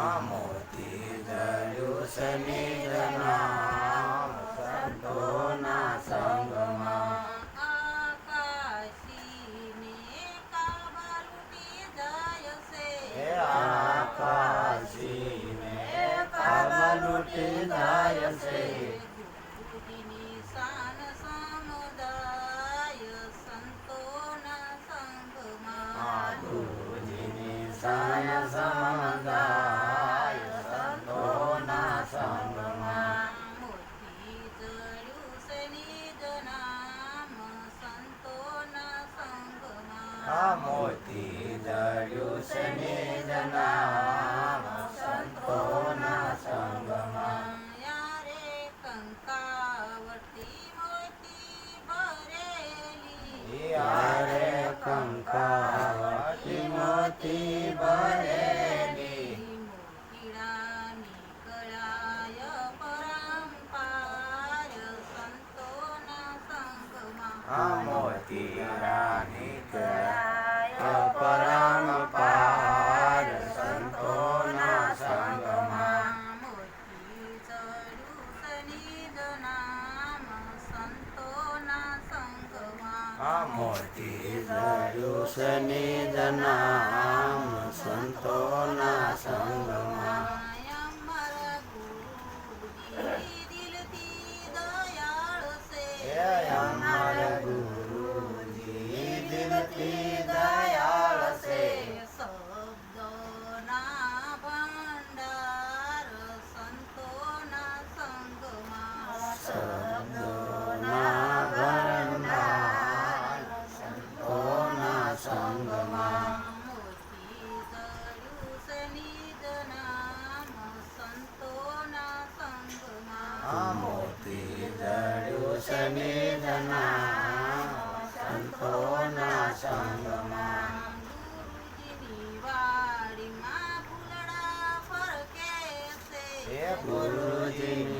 મોતી જડુસની જનામ સંતોના સંગમાં આકાશીને કાબા લૂટી છે સાય મોતી દળ્યું શનિ જના સંતોના સંગમાં યારે કંકાવટી મોતી ભરેલી કીડાની કળાય પરંપાર સંતોના સંગમાં આ મોતી રાની કળા મોટી ધર્યું સનિધના સંતોના સંગમાં. સમેધના સંતોના સંગમાં ગુરુજીની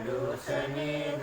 aloosane